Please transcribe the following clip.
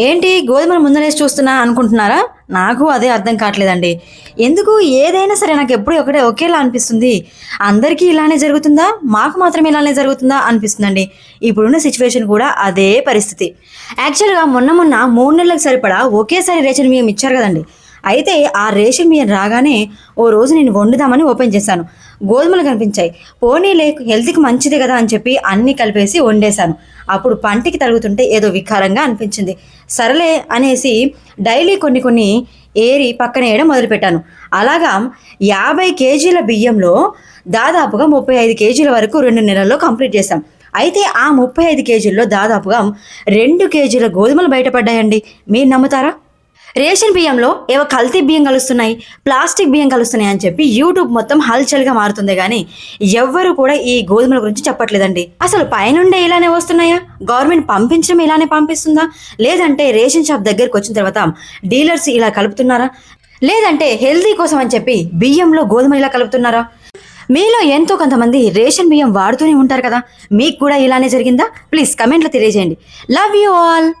ఏంటి గోధుమను ముందరేసి చూస్తున్నా అనుకుంటున్నారా? నాకు అదే అర్థం కావట్లేదండి. ఎందుకు? ఏదైనా సరే నాకు ఎప్పుడు ఒకటే ఒకేలా అనిపిస్తుంది. అందరికీ ఇలానే జరుగుతుందా? మాకు మాత్రం ఇలానే జరుగుతుందా అనిపిస్తుందండి. ఇప్పుడున్న సిచ్యువేషన్ కూడా అదే పరిస్థితి. యాక్చువల్గా మొన్న మొన్న మూడు నెలలకు సరిపడా ఒకేసారి రేషన్ బియ్యం ఇచ్చారు కదండి. అయితే ఆ రేషన్ బియ్యం రాగానే ఓ రోజు నేను వండుదామని ఓపెన్ చేశాను. గోధుమలు కనిపించాయి. పోనీలే హెల్త్కి మంచిది కదా అని చెప్పి అన్నీ కలిపేసి వండేశాను. అప్పుడు పంటికి తరుగుతుంటే ఏదో వికారంగా అనిపించింది. సరలే అనేసి డైలీ కొన్ని కొన్ని ఏరి పక్కన వేయడం మొదలుపెట్టాను. అలాగా యాభై కేజీల బియ్యంలో దాదాపుగా ముప్పై ఐదు కేజీల వరకు రెండు నెలల్లో కంప్లీట్ చేశాం. అయితే ఆ ముప్పై ఐదు కేజీల్లో దాదాపుగా రెండు కేజీల గోధుమలు బయటపడ్డాయండి. మీరు నమ్ముతారా? రేషన్ బియ్యంలో ఏవో కల్తీ బియ్యం కలుస్తున్నాయి ప్లాస్టిక్ బియ్యం కలుస్తున్నాయి అని చెప్పి యూట్యూబ్ మొత్తం హల్చల్గా మారుతుంది కానీ ఎవ్వరు కూడా ఈ గోధుమల గురించి చెప్పట్లేదండి. అసలు పైనుండే ఇలానే వస్తున్నాయా? గవర్నమెంట్ పంపించడం ఇలానే పంపిస్తుందా? లేదంటే రేషన్ షాప్ దగ్గరికి వచ్చిన తర్వాత డీలర్స్ ఇలా కలుపుతున్నారా? లేదంటే హెల్తీ కోసం అని చెప్పి బియ్యంలో గోధుమ ఇలా కలుపుతున్నారా? మీలో ఎంతో కొంతమంది రేషన్ బియ్యం వాడుతూనే ఉంటారు కదా. మీకు కూడా ఇలానే జరిగిందా? ప్లీజ్ కమెంట్లో తెలియజేయండి. Love you all!